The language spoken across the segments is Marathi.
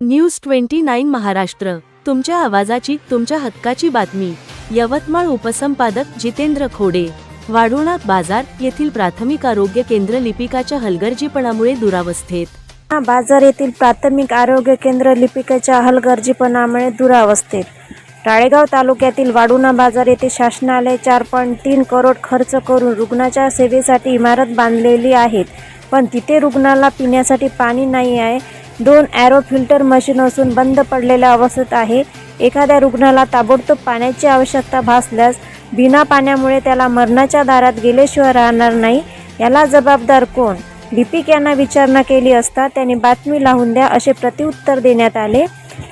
News twenty nine Maharashtra. तुमच्या आवाजाची तुमच्या हक्काची बातमी. यवतमाळ उपसंपादक जितेंद्र खोडे. वाढोणा बाजार येथील प्राथमिक आरोग्य केंद्र लिपिकाच्या हलगर्जीपणामुळे दुरावस्थेत. बाजार येथील प्राथमिक आरोग्य केंद्र लिपिकाच्या हलगर्जीपणामुळे दुरावस्थेत. राळेगाव तालुक्यातील वाडुणा बाजार येथे शासनाने चार पॉईंट तीन करोड खर्च करून रुग्णाच्या सेवेसाठी इमारत बांधलेली आहेत. पण तिथे रुग्णाला पिण्यासाठी पाणी नाही आहे. दोन ॲरो फिल्टर मशीन असून बंद पडलेल्या अवस्थेत आहे. एखाद्या रुग्णाला ताबडतोब पाण्याची आवश्यकता भासल्यास बिना पाण्यामुळे त्याला मरणाच्या दारात गेल्याशिवाय राहणार नाही. याला जबाबदार कोण? लिपिक यांना विचारणा केली असता त्यांनी बातमी लावून द्या असे प्रतिउत्तर देण्यात आले.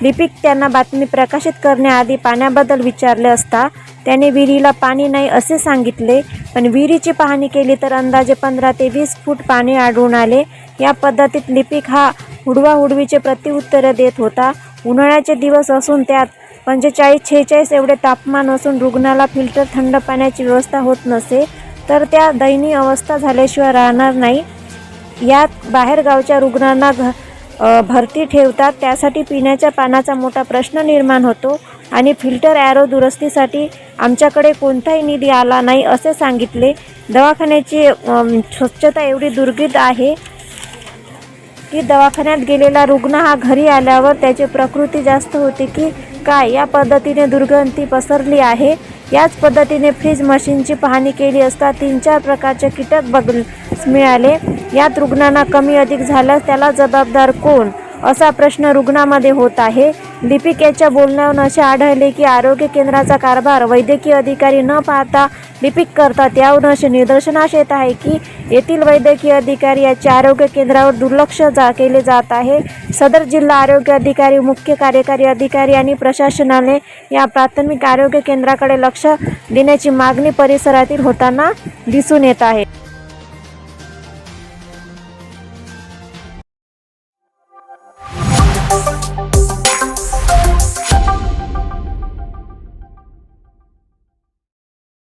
लिपिक त्यांना बातमी प्रकाशित करण्याआधी पाण्याबद्दल विचारले असता त्याने विहिरीला पाणी नाही असे सांगितले. पण विहिरीची पाहणी केली तर अंदाजे पंधरा ते वीस फूट पाणी आढळून आले. या पद्धतीत लिपिक हा हुडवाहुडवीचे प्रतिउत्तरं देत होता. उन्हाळ्याचे दिवस असून त्यात पंचेचाळीस छेचाळीस एवढे तापमान असून रुग्णाला फिल्टर थंड पाण्याची व्यवस्था होत नसे तर त्या दयनीय अवस्था झाल्याशिवाय राहणार नाही. यात बाहेरगावच्या रुग्णांना घ भरती ठेवतात. त्यासाठी पिण्याच्या पाण्याचा मोठा प्रश्न निर्माण होतो आणि फिल्टर ॲरो दुरुस्तीसाठी आमच्याकडे कोणताही निधी आला नाही असे सांगितले. दवाखान्याची स्वच्छता एवढी दुर्गीत आहे की दवाखान्यात गेलेला रुग्ण हा घरी आल्यावर त्याची प्रकृती जास्त होते की काय? या पद्धतीने दुर्गंधी पसरली आहे. याच पद्धतीने फ्रीज मशीनची पाहणी केली असता तीन चार प्रकारचे कीटक बघ मिळाले. यात रुग्णांना कमी अधिक झाल्यास त्याला जबाबदार कोण? असा प्रश्न रुग्णामध्ये होत आहे. लिपिक याच्या बोलण्यावरून असे आढळले की आरोग्य केंद्राचा कारभार वैद्यकीय अधिकारी न पाहता लिपिक करतात. यावरून असे निदर्शनास येत आहे की येथील वैद्यकीय अधिकारी याच्या आरोग्य केंद्रावर दुर्लक्ष जा केले जात आहे. सदर जिल्हा आरोग्य अधिकारी मुख्य कार्यकारी अधिकारी आणि प्रशासनाने या प्राथमिक आरोग्य केंद्राकडे लक्ष देण्याची मागणी परिसरातील होताना दिसून येत आहे.